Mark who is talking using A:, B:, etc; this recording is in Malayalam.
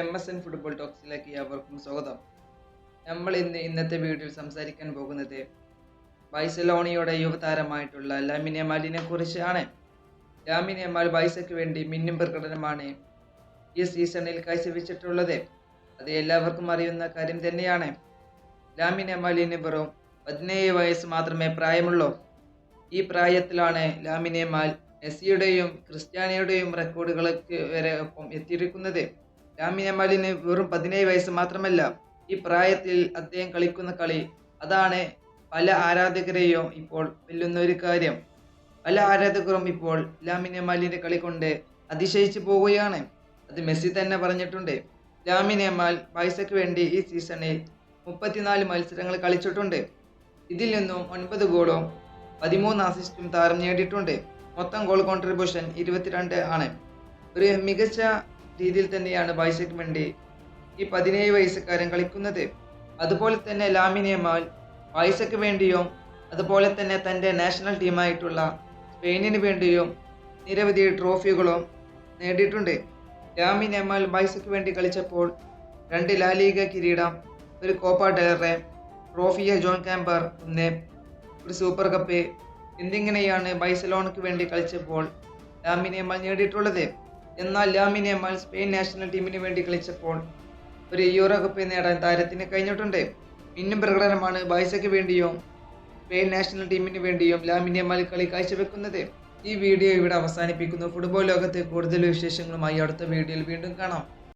A: എം എസ് എൻ ഫുട്ബോൾ ടോക്സിലേക്ക് അവർക്കും സ്വാഗതം. നമ്മൾ ഇന്ന് ഇന്നത്തെ വീഡിയോയിൽ സംസാരിക്കാൻ പോകുന്നത് ബൈസലോണിയുടെ യുവതാരമായിട്ടുള്ള ലാമിനെ മാലിനെ കുറിച്ചാണ്. ലാമിനെ മാൽ ബൈസയ്ക്ക് വേണ്ടി മിന്നും പ്രകടനമാണ് ഈ സീസണിൽ കാഴ്ചവെച്ചിട്ടുള്ളത്. അത് എല്ലാവർക്കും അറിയുന്ന കാര്യം തന്നെയാണ്. ലാമിനെ മാലിന് വെറും പതിനേഴ് വയസ്സ് മാത്രമേ പ്രായമുള്ളൂ. ഈ പ്രായത്തിലാണ് ലാമിനെ മാൽ മെസ്സിയുടെയും ക്രിസ്ത്യാനിയുടെയും റെക്കോർഡുകൾക്ക് വരെ ഒപ്പം എത്തിയിരിക്കുന്നത്. ലാമിൻ യമാലിന് വെറും പതിനേഴ് വയസ്സ് മാത്രമല്ല ഈ പ്രായത്തിൽ അദ്ദേഹം കളിക്കുന്ന കളി അതാണ് പല ആരാധകരെയും ഇപ്പോൾ വെല്ലുന്ന ഒരു കാര്യം. പല ആരാധകരും ഇപ്പോൾ ലാമിൻ യമാലിന്റെ കളി കൊണ്ട് അതിശയിച്ചു പോവുകയാണ്. അത് മെസ്സി തന്നെ പറഞ്ഞിട്ടുണ്ട്. ലാമിൻ യമാൽ വയസ്സയ്ക്ക് വേണ്ടി ഈ സീസണിൽ മുപ്പത്തിനാല് മത്സരങ്ങൾ കളിച്ചിട്ടുണ്ട്. ഇതിൽ നിന്നും ഒൻപത് ഗോളും പതിമൂന്ന് അസിസ്റ്റും താരം നേടിയിട്ടുണ്ട്. മൊത്തം ഗോൾ കോൺട്രിബ്യൂഷൻ ഇരുപത്തിരണ്ട് ആണ്. ഒരു മികച്ച രീതിയിൽ തന്നെയാണ് ബൈസയ്ക്ക് വേണ്ടി ഈ പതിനേഴ് വയസ്സുകാരൻ കളിക്കുന്നത്. അതുപോലെ തന്നെ ലാമിനിയമാൽ ബൈസക്ക് വേണ്ടിയും അതുപോലെ തന്നെ തന്റെ നാഷണൽ ടീമായിട്ടുള്ള സ്പെയിനിന് വേണ്ടിയും നിരവധി ട്രോഫികളും നേടിയിട്ടുണ്ട്. ലാമിൻ എമാൽ ബൈസക്ക് വേണ്ടി കളിച്ചപ്പോൾ രണ്ട് ലാലീഗ കിരീടം ഒരു കോപ്പ ഡെലറെ ട്രോഫിയ ജോൺ ക്യാമ്പർ ഒന്ന് ഒരു സൂപ്പർ കപ്പ് എന്നിങ്ങനെയാണ് ബൈസലോണയ്ക്ക് വേണ്ടി കളിച്ചപ്പോൾ ലാമിൻ എമാൽ നേടിയിട്ടുള്ളത്. എന്നാൽ ലാമിൻ യമാൽ സ്പെയിൻ നാഷണൽ ടീമിന് വേണ്ടി കളിച്ചപ്പോൾ ഒരു യൂറോ കപ്പ് നേടാൻ താരത്തിന് കഴിഞ്ഞിട്ടുണ്ട്. മിന്നും പ്രകടനമാണ് ബൈസയ്ക്ക് വേണ്ടിയും സ്പെയിൻ നാഷണൽ ടീമിന് വേണ്ടിയും ലാമിൻ യമാൽ കളി കാഴ്ചവെക്കുന്നത്. ഈ വീഡിയോ ഇവിടെ അവസാനിപ്പിക്കുന്നു. ഫുട്ബോൾ ലോകത്തെ കൂടുതൽ വിശേഷങ്ങളുമായി അടുത്ത വീഡിയോയിൽ വീണ്ടും കാണാം.